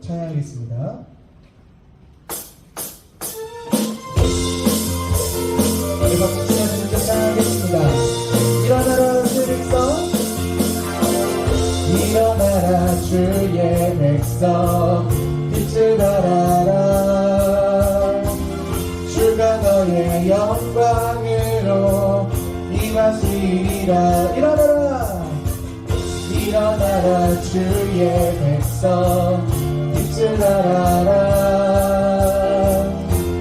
찬양하겠습니다. 우리 박수 치면서 백성. 일어나라 주의 백성. 빛을 발하라. 주가 너의 영광으로 임하시리라. 일어나라. 일어나라 주의 백성 빛을 발하라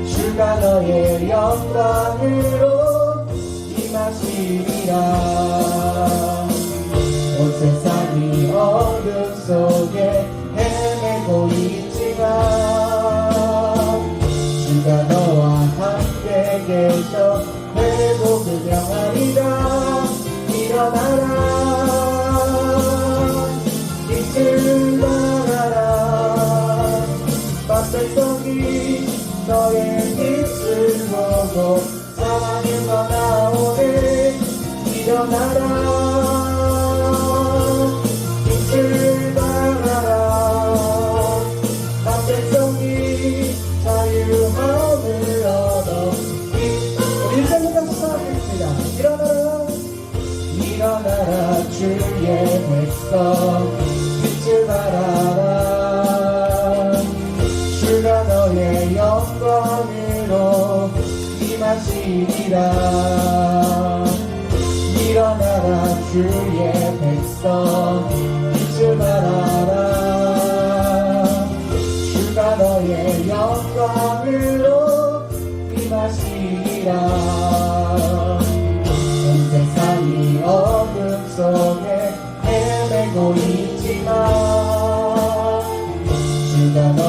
주가 너의 영광으로 임하시리라. 온 세상이 어둠 속에 헤매고 있지만 주가 너와 함께 계셔 일어나라. 빛을 발하라. 밤백성이 자유함을 얻어. 우리 일생을 수사하겠습니다. 일어나라. 일어나라. 주의 백성. 빛을 발하라. 주가 너의 영광으로 임하시리라 주의 백성 빛을 발하라. 주가 너의 영광으로 임하시리라. 온 세상이 어둠 속에 헤매고 있지만 주가 너